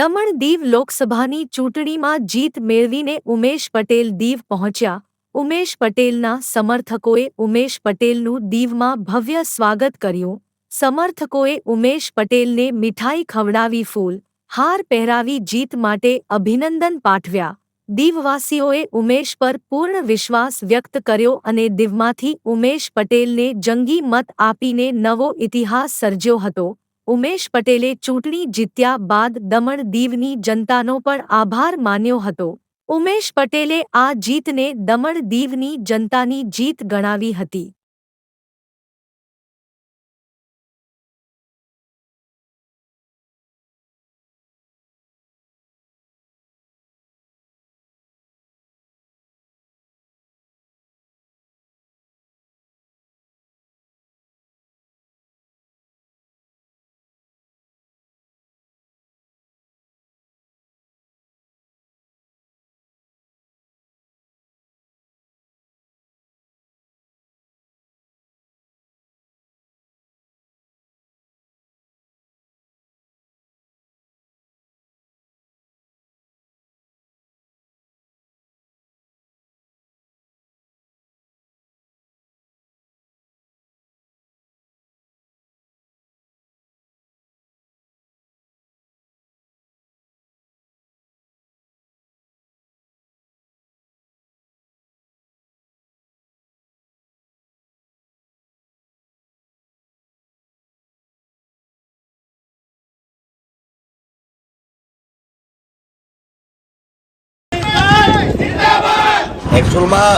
દમણ દીવ લોકસભાની ચૂંટણીમાં જીત મેળવીને ઉમેશ પટેલ દીવ પહોંચ્યા. ઉમેશ પટેલના સમર્થકોએ ઉમેશ પટેલનું દીવમાં ભવ્ય સ્વાગત કર્યું. સમર્થકોએ ઉમેશ પટેલને મીઠાઈ ખવડાવી ફૂલ, હાર પહેરાવી જીત માટે અભિનંદન પાઠવ્યા. દીવવાસીઓએ ઉમેશ પર પૂર્ણ વિશ્વાસ વ્યક્ત કર્યો અને દીવમાંથી ઉમેશ પટેલને જંગી મત આપીને નવો ઇતિહાસ સર્જ્યો હતો. ઉમેશ પટેલે ચૂંટણી જીત્યા બાદ દમણ દીવની જનતાનો પણ આભાર માન્યો હતો. ઉમેશ પટેલે આ જીતને દમણ દીવની જનતાની જીત ગણાવી હતી. એકચ્યુઅલમાં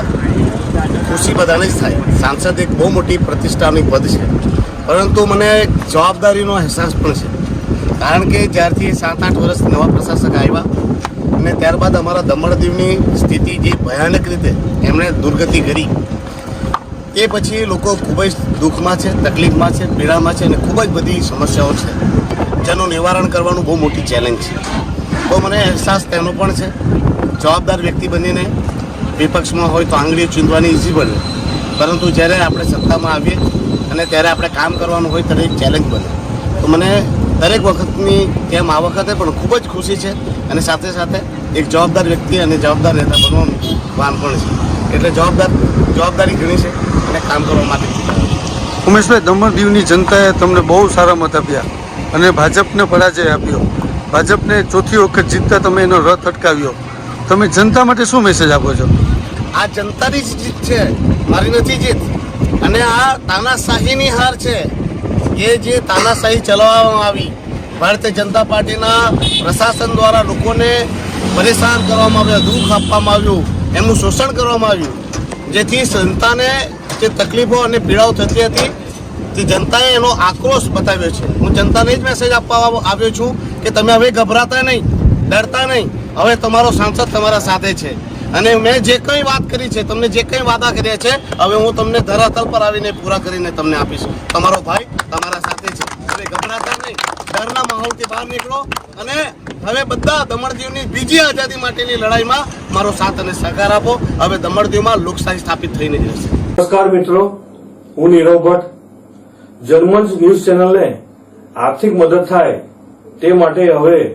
ખુશી બધાને જ થાય. સાંસદ એક બહુ મોટી પ્રતિષ્ઠાની પદ છે. પરંતુ મને જવાબદારીનો અહેસાસ પણ છે. કારણ કે જ્યારથી સાત આઠ વર્ષ નવા પ્રશાસક આવ્યા અને ત્યારબાદ અમારા દમણ દીવની સ્થિતિ જે ભયાનક રીતે એમણે દુર્ગતિ કરી, એ પછી લોકો ખૂબ જ દુઃખમાં છે, તકલીફમાં છે, પીડામાં છે અને ખૂબ જ બધી સમસ્યાઓ છે. જેનું નિવારણ કરવાનું બહુ મોટી ચેલેન્જ છે. તો મને અહેસાસ તેનો પણ છે. જવાબદાર વ્યક્તિ બનીને વિપક્ષમાં હોય તો આંગળીઓ ચીંધવાની ઇઝી બને. પરંતુ જ્યારે આપણે સત્તામાં આવીએ અને ત્યારે આપણે કામ કરવાનું હોય ત્યારે એક ચેલેન્જ બને. તો મને દરેક વખતની જેમ આ વખતે પણ ખૂબ જ ખુશી છે અને સાથે સાથે એક જવાબદાર વ્યક્તિ અને જવાબદાર નેતા બનવાનું વાન પણ છે. એટલે જવાબદાર, જવાબદારી ઘણી છે અને કામ કરવા માટે ઉમેશભાઈ, દમણ દીવની જનતાએ તમને બહુ સારા મત આપ્યા અને ભાજપને પરાજય આપ્યો. ભાજપને ચોથી વખત જીતતા તમે એનો રથ અટકાવ્યો. તમે જનતા માટે શું મેસેજ આપો છો? આ જનતાની જ જીત છે, મારી નથી જીત. અને આ તાનાશાહીની હાર છે. એ જે તાનાશાહી ચલાવવામાં આવી, ભારતીય જનતા પાર્ટીના પ્રશાસન દ્વારા લોકોને પરેશાન કરવામાં આવ્યા, દુઃખ આપવામાં આવ્યું, એમનું શોષણ કરવામાં આવ્યું, જેથી જનતાને જે તકલીફો અને પીડાઓ થતી હતી, તે જનતાએ એનો આક્રોશ બતાવ્યો છે. હું જનતાને જ મેસેજ આપવા આવ્યો છું કે તમે હવે ગભરાતા નહીં, ડરતા નહીં. હવે તમારો સાંસદ તમારા સાથે છે. અને મેં જે કંઈ વાત કરી છે, તમને જે કંઈ વાદા કર્યા છે, હવે હું તમને ધરાતલ પર આવીને પૂરા કરીને તમને આપીશ. તમારો ભાઈ તમારા સાથે છે. હવે ગભરાતા નહીં. ડરના માહોલથી બહાર નીકળો અને હવે બધા દમણદીવની બીજી આઝાદી માટેની લડાઈમાં મારો સાથ અને સહકાર આપો. હવે દમણદીવમાં લોકશાહી સ્થાપિત થઈને જશે નમસ્કાર મિત્રો. હું નીરવ ભટ્ટ. જર્મન ન્યૂઝ ચેનલને આર્થિક મદદ થાય તે માટે હવે